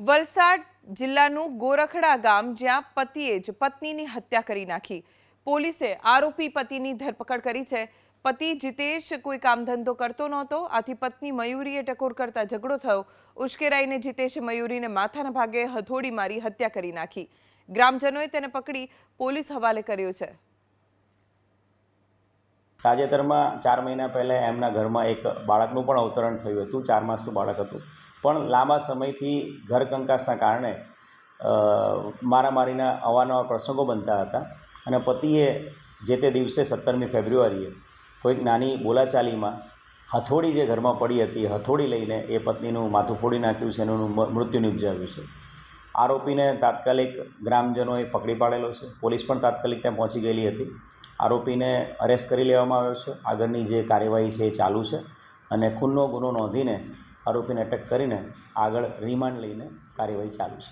વલસાડ જિલ્લાનું ગોરખડા ગામ, જ્યાં પતિએ જ પત્નીની હત્યા કરી નાખી. પોલીસે આરોપી પતિની ધરપકડ કરી છે. પતિ જીતેશ કોઈ કામ ધંધો કરતો નહોતો. આથી પત્ની મયુરીએ ટકોર કરતા ઝઘડો થયો. ઉશ્કેરાઈને જીતેશે મયુરીને માથાના ભાગે હથોડી મારી હત્યા કરી નાખી. ગ્રામજનોએ તેને પકડી પોલીસ હવાલે કર્યો છે. તાજેતરમાં ચાર મહિના પહેલાં એમના ઘરમાં એક બાળકનું પણ અવતરણ થયું હતું, ચાર માસનું બાળક હતું. પણ લાંબા સમયથી ઘર કંકાસના કારણે મારામારીના અવારનવાર પ્રસંગો બનતા હતા અને પતિએ જે તે દિવસે સત્તરમી ફેબ્રુઆરીએ કોઈક નાની બોલાચાલીમાં હથોડી જે ઘરમાં પડી હતી, હથોડી લઈને એ પત્નીનું માથું ફોડી નાખ્યું છે એનું મૃત્યુ નિપજાવ્યું છે. આરોપીને તાત્કાલિક ગ્રામજનોએ પકડી પાડેલો છે. પોલીસ પણ તાત્કાલિક ત્યાં પહોંચી ગયેલી હતી. આરોપીને અરેસ્ટ કરી લેવામાં આવ્યો છે. આગળની જે કાર્યવાહી છે એ ચાલુ છે અને ખૂનનો ગુનો નોંધીને આરોપીને અટક કરીને આગળ રિમાન્ડ લઈને કાર્યવાહી ચાલુ છે.